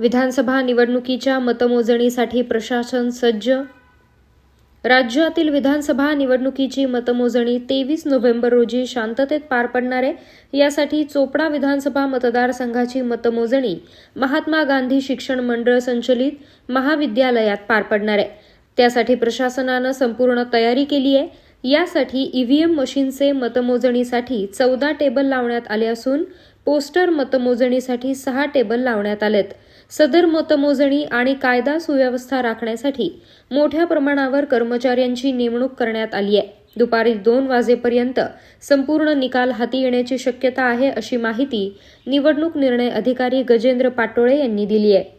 विधानसभा निवडणुकीच्या मतमोजणीसाठी प्रशासन सज्ज? राज्यातील विधानसभा निवडणुकीची मतमोजणी तेवीस नोव्हेंबर रोजी शांततेत पार पडणार आहे. यासाठी चोपडा विधानसभा मतदारसंघाची मतमोजणी महात्मा गांधी शिक्षण मंडळ संचलित महाविद्यालयात पार पडणार आहे. त्यासाठी प्रशासनानं संपूर्ण तयारी केली आहे. यासाठी ईव्हीएम मशीनचे मतमोजणीसाठी चौदा टेबल लावण्यात आले असून पोस्टर मतमोजणीसाठी सहा टेबल लावण्यात आलेत. सदर मतमोजणी आणि कायदा सुव्यवस्था राखण्यासाठी मोठ्या प्रमाणावर कर्मचाऱ्यांची नेमणूक करण्यात आली आहे. दुपारी दोन वाजेपर्यंत संपूर्ण निकाल हाती येण्याची शक्यता आहे अशी माहिती निवडणूक निर्णय अधिकारी गजेंद्र पाटोळे यांनी दिली आहे.